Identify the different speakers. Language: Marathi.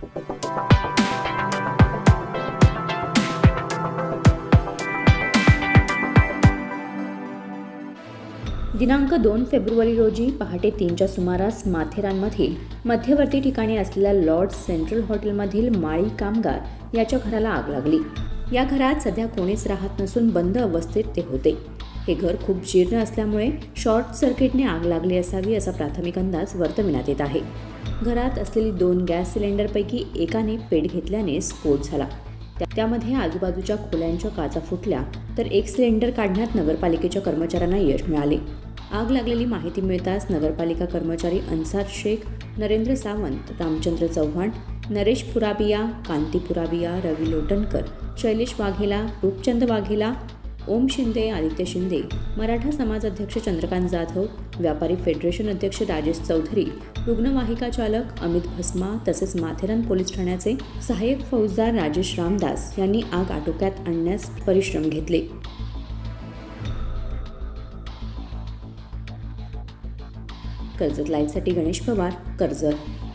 Speaker 1: दिनांक दोन फेब्रुवारी रोजी पहाटे तीनच्या सुमारास माथेरानमधील मध्यवर्ती ठिकाणी असलेल्या लॉर्ड सेंट्रल हॉटेलमधील माळी कामगार याच्या घराला आग लागली. या घरात सध्या कोणीच राहत नसून बंद अवस्थेत ते होते. हे घर खूप जीर्ण असल्यामुळे शॉर्ट सर्किटने आग लागली असावी असा प्राथमिक अंदाज वर्तविण्यात येत आहे. घरात असलेली दोन गॅस सिलेंडरपैकी एकाने पेट घेतल्याने स्फोट झाला. त्या- त्यामध्ये आजूबाजूच्या खोल्यांच्या काचा फुटल्या तर एक सिलेंडर काढण्यात नगरपालिकेच्या कर्मचाऱ्यांना यश मिळाले. आग लागलेली माहिती मिळताच नगरपालिका कर्मचारी अन्सार शेख नरेंद्र सावंत रामचंद्र चव्हाण नरेश पुराबिया कांती पुराबिया रवी लोटणकर शैलेश वाघेला रूपचंद वाघेला ओम शिंदे आदित्य शिंदे मराठा समाज अध्यक्ष चंद्रकांत जाधव व्यापारी फेडरेशन अध्यक्ष राजेश चौधरी रुग्णवाहिका चालक अमित भस्मा तसेच माथेरान पोलीस ठाण्याचे सहाय्यक फौजदार राजेश रामदास यांनी आग आटोक्यात आणण्यास परिश्रम घेतले. कर्जत लाईव्हसाठी गणेश पवार कर्जत.